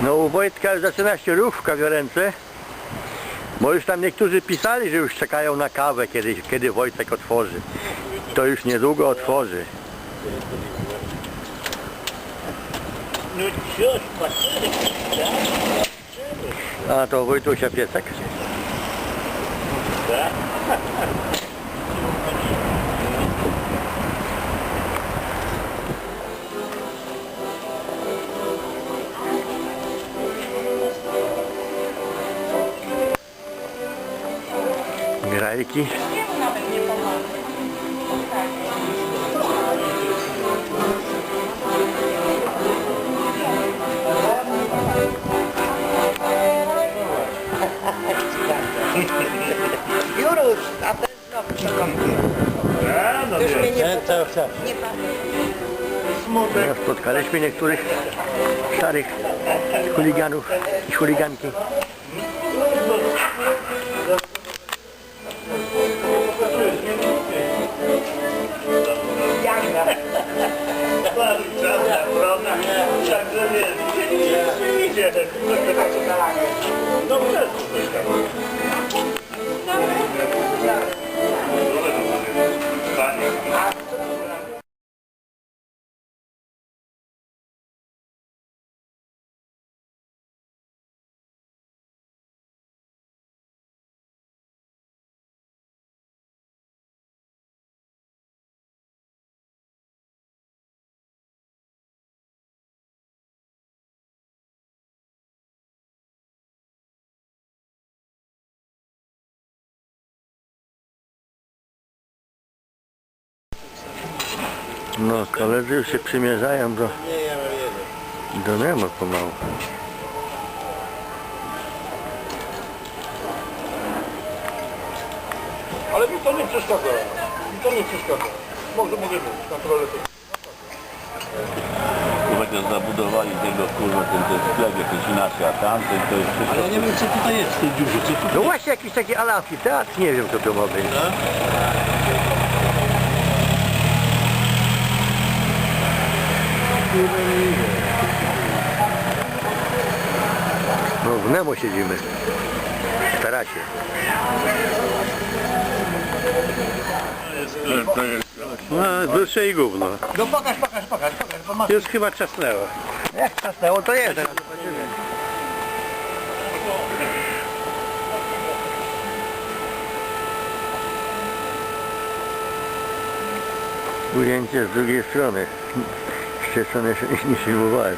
No u Wojtka już zaczyna się ruch w kawiarence. Bo już tam niektórzy pisali, że już czekają na kawę, kiedy, kiedy Wojtek otworzy. To już niedługo otworzy. No cios, patrzyli, A to Wojtusia piesek. tak? Grajki. nawet nie pomaga. Juruś, a ten znowu przekąpie. A, no Już mnie nie, Ten cały czas. nie pamiętam. Smutek. No, spotkaliśmy niektórych starych chuliganów i chuliganki. Yeah. No, koledzy już się przymierzają do, do Nemo pomału. Ale mi to nie przeszkadza. Mi to nie przeszkadza. Może mogę być na toalecie. Chociaż zabudowali tego kurwa ten, ten sklep jakiś inaczej, a tamten to jest wszystko... Ja nie wiem co tutaj jest w tej dziurze. Co tu No właśnie jakiś taki alamfiteatr, nie wiem co to ma być. No w Nemo siedzimy. W tarasie. To jest... No, dusze i gówno. No pokaż, pokaż, pokaż, pokaż, bo masz... Już chyba czasnęło. Jak czasnęło to jest. Teraz zobaczymy. Ujęcie z drugiej strony. Z tej strony się nie filmowałem.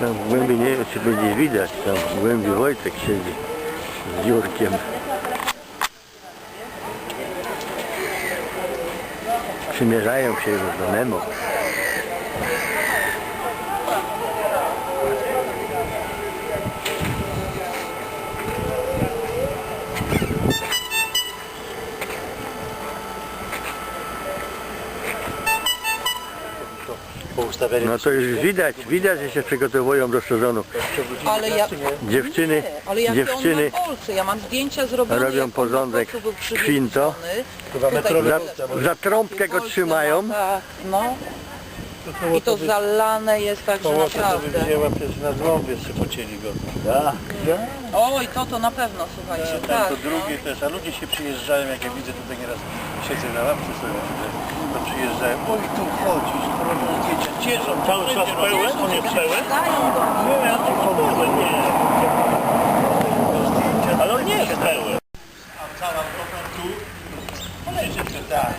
Tam głębi nie wiem czy będzie widać, tam w głębi Wojtek siedzi z Jurkiem. Przymierzają się już do Nemo. No to już widać, widać, że się przygotowują do sezonu. Ale ja... Dziewczyny, Nie, ale jakie dziewczyny on ma kolce? Ja mam zdjęcia zrobione. robią jak on porządek po prostu był kwinto. Chyba Tutaj kolce, za, za trąbkę go trzymają. ma, tak, no. I to zalane jest także Koło to by naprawdę. wzięła przecież na złom jeszcze pocięli go. Oj, to to na pewno, słuchajcie, Ten tak. to drugie też, a ludzie się przyjeżdżają, jak ja widzę tutaj nieraz siedzę na ławce sobie, to przyjeżdżają, oj tu chodzisz, robią zdjęcia, cieszą. Cały czas pełen? On jest pełen? Nie, ja tu chodzę, nie. Ale on nie jest pełen. A cała Europa tu? Myślę, tak.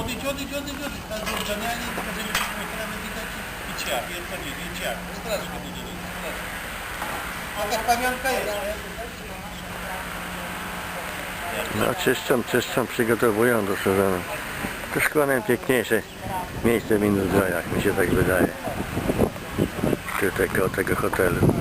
Odejdź, odejdź, odejdź, odejdź. Na zjeżdżanianie, tylko się ekrany widać i ciach, jedno nie, nie ciach. Strasznie nie, nie, nie. Jakaś pamiątka jest, nie? No czyszczą, czyszczą, przygotowują do sezonu. To szkło najpiękniejsze miejsce w Induzgrojach, mi się tak wydaje. Tutaj koło tego hotelu.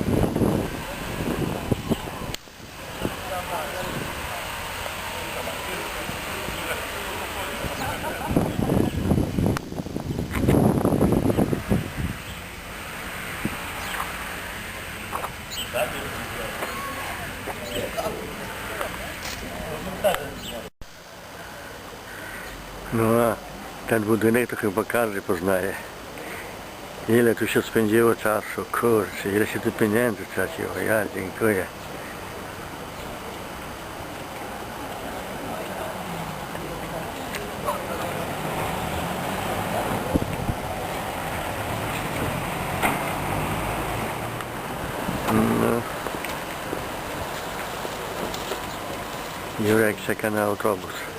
No a ten budynek to chyba każdy poznaje. Ile tu się spędziło czasu, kurczę, ile się tu pieniędzy traciło. Ja dziękuję. No. Jurek czeka na autobus.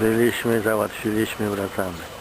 Byliśmy, załatwiliśmy, wracamy.